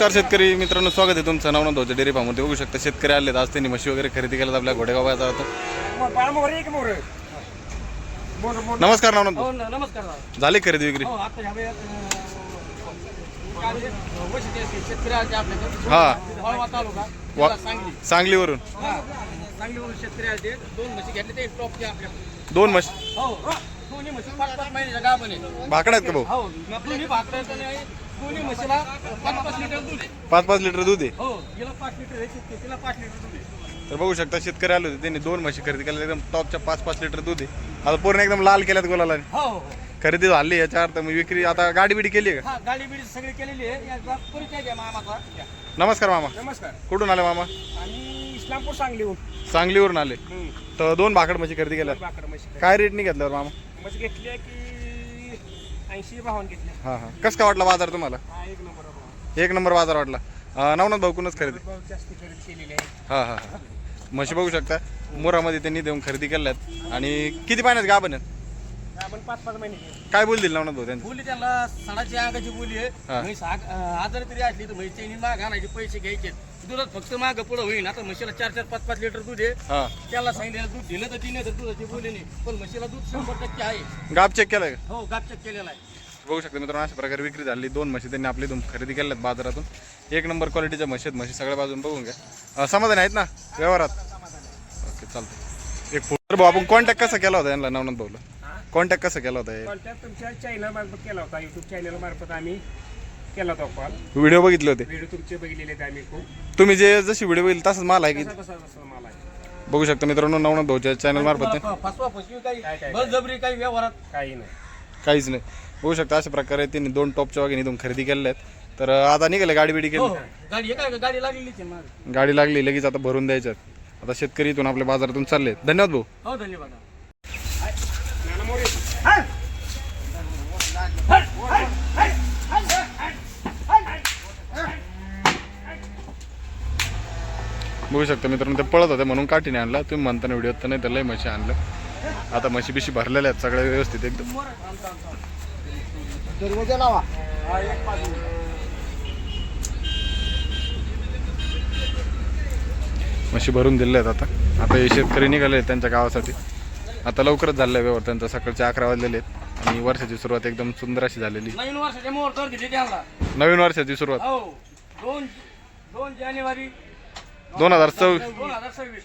नमस्कार शेतकरी मित्रांनो स्वागत आहे तुमचं नवनाथ भाऊच्या डेअरी फार्ममध्ये. बघू शकता शेतकरी आले आज त्यांनी म्हशी वगैरे खरेदी केल्यात. आपल्या घोडेगाव बाजारात. नमस्कार भाऊ. हो नमस्कार. झाली खरेदी विक्री? हो हा. सांगलीवरून? दोन म्हशी हो भाकडा आहेत का भाऊ? दोन्ही म्हशीला पाच पाच लिटर दूध आहे. पाच पाच लिटर दूध आहे? हो हिला पाच लिटर आहे शेतकरी तिला पाच लिटर दूध आहे. तर बघू शकता शेतकरी आले होते त्यांनी दोन म्हशी खरेदी केल्या एकदम टॉपच्या पाच पाच लिटर दूध आहे. आता पूर्ण एकदम लाल केल्यात गुलाला हो हो खरेदी झाली याच्या अर्थ मग विक्री आता गाडी बिडी केली आहे हा गाडी बिडी सगळी केलेली आहे. याचा परिचय द्या मामाचा का नमस्कार मामा. नमस्कार. कुठून आले मामा? आणि इस्लामपूर सांगलीहून. सांगलीवरून आले. तर दोन भाकड म्हशी खरेदी केल्या. बाकड म्हशी काय रेटनी घेतल्यावर मामा? म्हशी घेतली आहे की ऐंशी भावान घेतली. हां हां. कसं काय वाटला बाजार तुम्हाला? हा एक नंबर भाव. एक नंबर बाजार वाटला. अं, नवनाथ भाऊकूनच खरेदी? भाव जास्ती खरेदी केलेली आहे. हां हां हां. म्हशी बघू शकता. मोरामध्ये त्यांनी देऊन खरेदी केल्यात. आणि किती पाण्यात गाभण आहेत? आपण पाच पाच महिने. काय बोल दिल नवनाथ भाऊ त्यांचं? बोली त्यांना सणाची अंगाची बोली हा. आहे म्हैस आजार तरी असली तर म्हैसची माग आणायचे पैसे घ्यायचे. दुधात फक्त माग पुढं होईल आता म्हशीला चार चार पाच पाच लिटर दूध आहे. हां. त्याला सांगितलेलं दूध दिलं तर तिने तर दुधाची बोली नाही. पण म्हशीला दूध शंभर टक्के आहे. गाब चेक केलाय का? हो गापचेक केलेला आहे. बघू शकता मित्रांनो अशा प्रकारे विक्री झाली. दोन म्हशी त्यांनी आपली दोन खरेदी केल्यात बाजारातून. एक नंबर क्वालिटीच्या म्हशी आहेत. म्हशी सगळ्या बाजून बघून घ्या. अं, समाधान आहेत ना? व्यवहारात? ओके चालतं एक फोन भाऊ आपण कॉन्टॅक्ट कसा केला होता यांना नवनाथ भाऊला? कॉन्टॅक्ट कसा केला होता कॉन्टॅक्ट तुमच्या चॅनल मार्फत केला होता. युट्यूब चॅनल मार्फत आम्ही केला होता कॉल व्हिडिओ बघितले होते? व्हिडिओ तुमचे बघितलेले आहेत आम्ही खूप. तुम्ही जे जशी व्हिडिओ बघितली तसंच माल आहे की? कसा कसा कसा मला आहे. बघू शकता मित्रांनो नवनाथ भाऊच्या चॅनल मार्फत फसवा काही. काय, काय, बळजबरी काही व्यवहारात. काही नाही. काहीच नाही. बघू शकता अशा प्रकारे त्यांनी दोन टॉपच्या वाघिणी इथून खरेदी केल्या आहेत. तर आता निघाले गाडी बिडी हो केली. गाडी हे काय गाडी लागलेलीच आहे माझी गाडी लागली लगेच आता भरून द्यायच्यात. आता शेतकरी इथून आपल्या बाजारातून चालले धन्यवाद भाऊ. हो धन्यवाद. बघू शकता मित्रांनो ते पळत होते म्हणून काठीने आणला. तुम्ही म्हणताना व्हिडिओ तर नाही तर लय म्हशी आणलं. आता म्हशी बिशी भरलेल्या आहेत सगळ्या व्यवस्थित एकदम. दरवाजा लावा. म्हशी भरून दिल्या आहेत आता. आता हे शेतकरी निघाले आहेत त्यांच्या गावासाठी. आता लवकरच झालेला आहे व्यवहार त्यांचा. सकाळचे अकरा वाजलेले आहेत. आणि वर्षाची सुरुवात एकदम सुंदर अशी झालेली. नवीन वर्षाच्या मुहूर्तावर दिली त्यांना. नवीन वर्षाची सुरुवात. हो. दोन दोन जानेवारी दोन हजार सव्वीस.